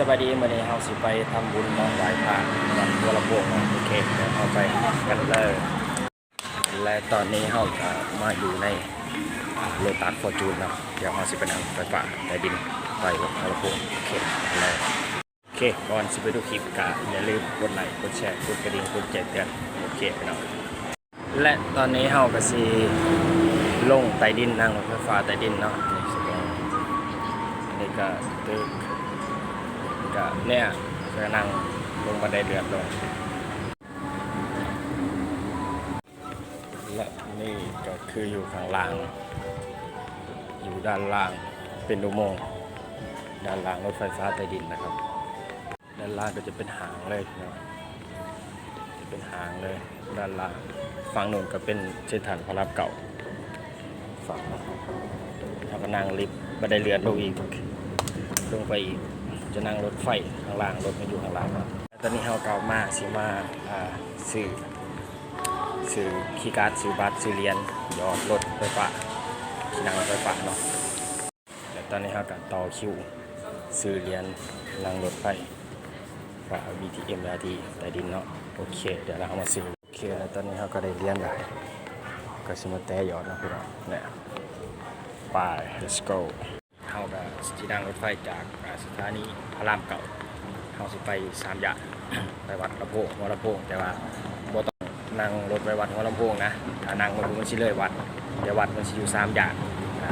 สวัสดีมื่อนี้เฮาสิไปทำบุญน้องไหว้พระวันบัวลำโพงเนาะโอเคเดี๋ยวเฮาไปกันเลยและตอนนี้เฮาก็มาอยู่ในโลตัสฟอร์จูนนะเดี๋ยวเฮาสิไปนั่งไฟฟ้าใต้ดินไปวัดบัวลำโพงโอเคเลยโอเคก่อนสิไปดูคลิปก็อย่าลืมกดไลค์กดแชร์กดกระดิ่งกดแจ้งเตือนโอเคไปเนาะและตอนนี้เฮาก็สิลงใต้ดินนั่งรถไฟฟ้าใต้ดินเนาะเป็นนี่ก็ตึก ก็เนี่ยก็นั่งลงบันไดเดือดลง และนี่ก็คืออยู่ข้างล่าง อยู่ด้านล่างเป็นอุโมงค์ด้านล่างรถไฟฟ้าใต้ดินนะครับ ด้านล่างก็จะเป็นหางเลยนะจะเป็นหางเลย ด้านล่างฝั่งนู้นก็เป็นเส้นทางพระรามเก่าฝั่งแล้วก็นั่งลิฟต์บันไดเลื่อนลงอีกลงไปอีก จะนั่งรถไฟข้างล่างรถมันอยู่ข้างล่างครับตอนนี้เราเก่ามาสิมาอ่าซื้อซื้อคีย์การ์ดซื้อบัตรซื้อเหรียญยอดรถไฟฟ้าที่นั่งรถไฟฟ้าเนาะแต่ตอนนี้เราก็ต่อคิวซื้อเหรียญนั่งรถไฟฟ้า BTM ยาทีใต้ดินเนาะโอเค เดี๋ยวเราเอามาซื้อโอเคแล้วตอนนี้เราก็ได้เหรียญแล้วก็สิมาแตะยอดนะพี่น้องเนี่ยไป let's go เฮาก็สินั่งรถไฟจากสถานี พระรามเก่าเฮาสิไปสามย่างไปวัดลำโพงหัวลำโพงแต่ว่าบ่ต้องนั่งรถไปวัดหัวลำโพงนะถ้านั่งรถมันสิเลยวัดแต่วัดมันสิอยู่สามย่างอ่า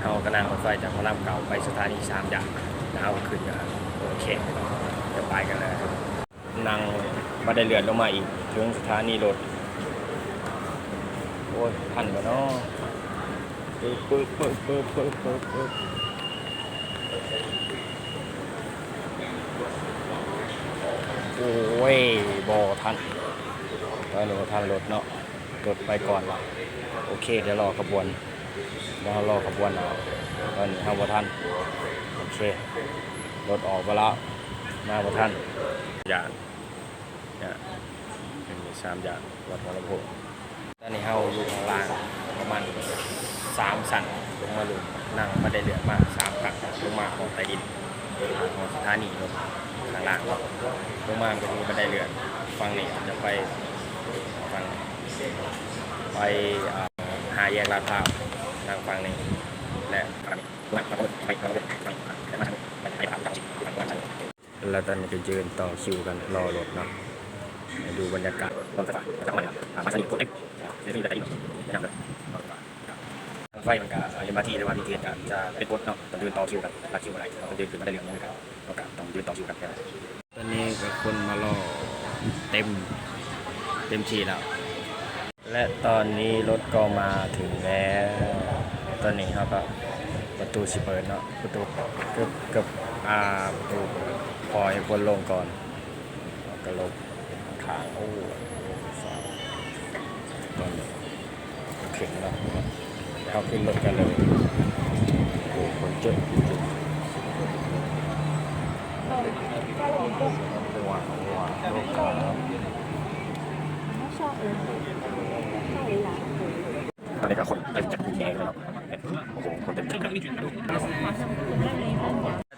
เฮาก็นั่งรถไฟจากพระรามเก่าไปสถานีสามย่างแล้วเฮาก็ขึ้นโอเคจะไปกันเลยนั่งบันไดเลื่อนลงมาอีกถึงสถานีรถโอ้ยทันบ่เนาะปึ๊บปึ๊บปึ๊บปึ๊บปึ๊บปึ๊บปึ๊บ โอ้ยบอทันตอนนี้บ่ทันรถเนาะรถไปก่อนละโอเค เดี๋ยวรอขบวนเดี๋ยวรารอขบวนเอาตอนนี้ทำบ่ทันโอเครถออกไปแล้วมาบ่ทันอย่างเนี่ยเป็นมีสามอย่างวัดหัวลำโพงตอนนี้เราอยู่ข้างล่างประมาณสามสั่นลงมาลงนั่งมาได้เรือมากสามกักลงมาของใต้ดินของสถานีรถางล่างเนาะลงมาก็มีบันไดเลื่อนฟังนี่จะไปฟังไปหาแยกลาดพร้าวทางฟังนี่และฟังนี้มาฟังไปฟังฟังแต่มาไปไปทางจิตฟังว่าแล้วตอนนี้ก็ยืนต่อคิวกันรอรถเนาะดูบรรยากาศรถไฟฟ้าจากมันครับมาสนิทกดเอ็กเดี๋ยวมีแต่ได้ไม่นำเลยทางไฟมันก็เอ็มาทีหรือว่าบีทีจะจะเป็นกดเนาะต้องยืนต่อคิวกันรัดคิวอะไรตองยืนขึ้นบันไดเลื่อนนะครับแล้วก็ ตอนต่อคิวกันแค่นั้นตอนนี้ก็คนมารอเต็มเต็มที่แล้ว และตอนนี้รถก็มาถึงแล้วตอนนี้เขาก็ประตูสิเปิดเนาะประตูเกือบเกือบอ่าประตูพอให้คนลงก่อนแล้วก็ลงขางโอ้ฟ้าตอนนี้ขึ้นแล้วเขาขึ้นรถกันเลยโอ้คนเจ็บ ตอนนี้ก็คนเต็มจากกรุงเทพแล้วเนาะโอ้โหคนเต็มที่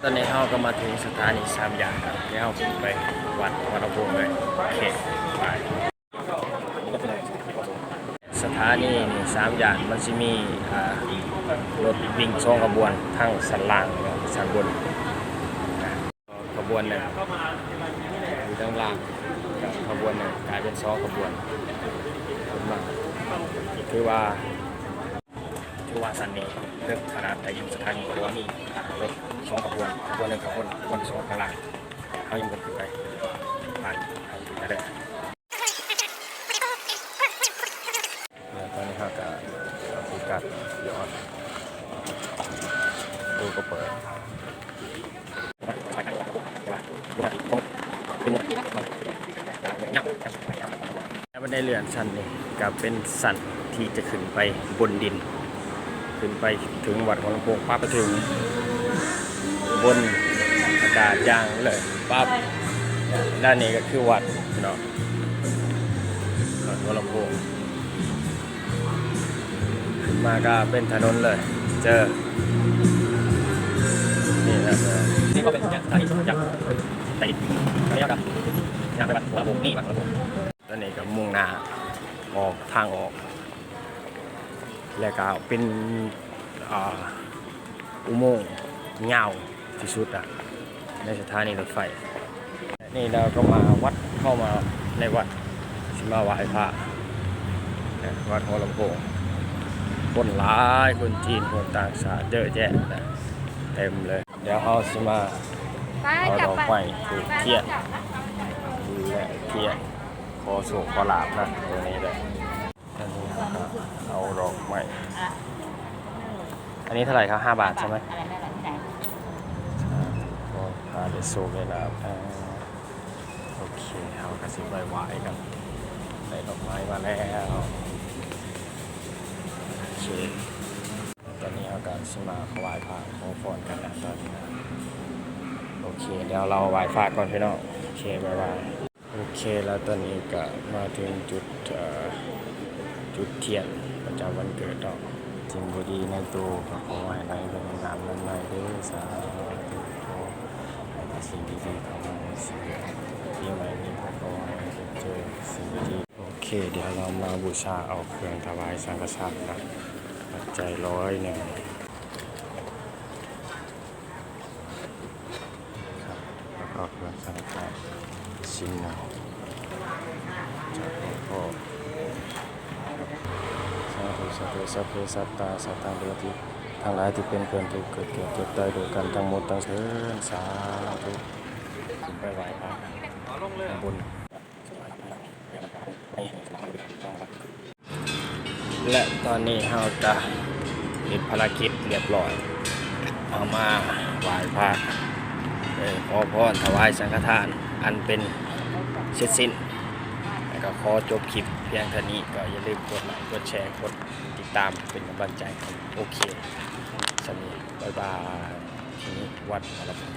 ตอนนี้เราก็มาถึงสถานีสามยางครับที่เราไปวัดวัดอุโมงค์เลยโอเคไปสถานีนี่สามอย่างมันจะมีรถวิ่งสองขบวนทั้งสันล่างและสันบน บวนหนึ่งอยู่ด้านล่างขบวนหนึ่งกลายเป็นสองขบวนขบวนมาคือว่าคือว่าสันนี้เลือกขนาดแต่อยู่สถานีเพราะว่ามีรถสองขบวนขบวนหนึ่งขบวนขบวนสองข้างล่างเขาอยู่กันขึ้นไปผ่านทางนั่นแหละแล้วตอนนี้เขาก็เอาพิกัดย้อนดูก็เปิดแล้วมันได้ เลื่อนสั้นนี่กับเป็นสั้นที่จะขึ้นไปบนดิน ขึ้นไปถึงวัดของลำโพงปั๊บไปถึงบนอากาศยางเลยปั๊บด้านนี้ก็คือวัดเนาะวัดหัวลำโพงขึ้นมาก็เป็นถนนเลย เจอ นี่นะนี่ก็เป็นอย่างไรอยากไปไปยากกับอยากไปวัดหัวลำโพงนี่วัดหัวลำโพงปู่ งหน้าออกทางออก แล้วก็เป็นอุโมงค์เงาที่สุดอะในสถานีรถไฟ นี่เราก็มาวัดเข้ามาในวัดชิมาไหว้พระนะวัดหัวลำโพงคนหลายคนจีนคนต่างชาติเยอะแยะนะเต็มเลย เดี๋ยวเราสิมาเอาดอกไปไม้ถูกเทียนและเทียน ขอสุขขอหลาบนะตัวนี้เลยอันนี้เราก็เอาดอกไม้อันนี้เท่าไหร่ครับ5บาทใช่ไหมอะไรนั่นแหละที่ไหนก็พาได้สูงเลยนะครับโอเคเอากระสิบไหวไหวกันได้ดอกไม้มาแล้วโอเคตอนนี้เอาการสมาถวายพระขอพรกันนะตอนนี้นะโอเค เดี๋ยวเราไหว้พระก่อนพี่น้องโอเคบายบาย โอเคแล้วตอนนี้ก็มาถึงจุดเอ่อจุดเทียนประจำวันเกิดดอกสิ่งดีในตัวก็ขอให้ได้เป็นงานนั้นในเด้อสาธุให้สิ่งดีๆเข้ามาในชีวิตที่ใหม่นี้ผมก็ให้เจอสิ่งดีโอเค เดี๋ยวเรามาบูชาเอาเครื่องถวายสังฆทานนะปัจจัยร้อยหนึ่งครับแล้วก็เครื่องสังฆทาน ชิ้นนึ่งจากหลวงพ่อสาธุสาธุสัพเพสัตตาสัตตังเดติทั้งหลายที่เป็นเพื่อนทุกเกิดเกิดเจ็บตายโดยกันทั้งหมดทั้งเชิญสาธุขึ้นไปไหว้พระทำบุญและตอนนี้เราจะเสร็จภารกิจเรียบร้อยเอามาไหว้พระขอพรถวายสังฆทาน อันเป็นเสร็จสิ้นแล้วก็ขอจบคลิปเพียงเท่านี้ก็อย่าลืมกดไลค์กดแชร์กดติดตามเป็นกำลังใจโอเคสำหรับบ๊ายบายที่วัดมะละโพ